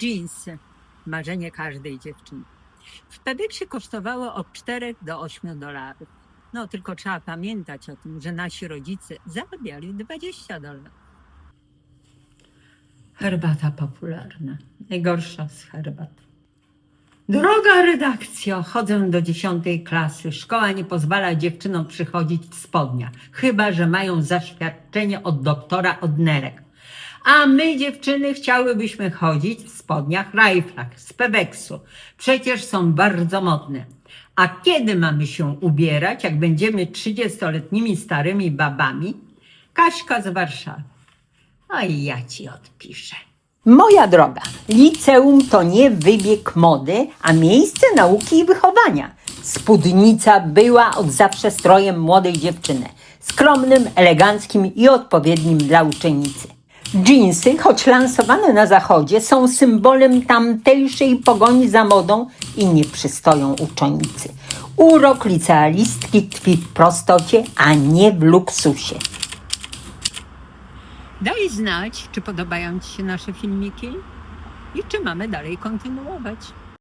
Jeansy. Marzenie każdej dziewczyny. W Pebeksie kosztowało od 4 do 8 dolarów. No tylko trzeba pamiętać o tym, że nasi rodzice zarabiali 20 dolarów. Herbata popularna. Najgorsza z herbat. Droga redakcjo, chodzę do dziesiątej klasy. Szkoła nie pozwala dziewczynom przychodzić w spodniach, chyba że mają zaświadczenie od doktora od nerek. A my, dziewczyny, chciałybyśmy chodzić w spodniach rajflach z Peweksu. Przecież są bardzo modne. A kiedy mamy się ubierać, jak będziemy trzydziestoletnimi starymi babami? Kaśka z Warszawy. Oj, ja ci odpiszę. Moja droga, liceum to nie wybieg mody, a miejsce nauki i wychowania. Spódnica była od zawsze strojem młodej dziewczyny. Skromnym, eleganckim i odpowiednim dla uczennicy. Dżinsy, choć lansowane na zachodzie, są symbolem tamtejszej pogoni za modą i nie przystoją uczennicy. Urok licealistki tkwi w prostocie, a nie w luksusie. Daj znać, czy podobają Ci się nasze filmiki i czy mamy dalej kontynuować.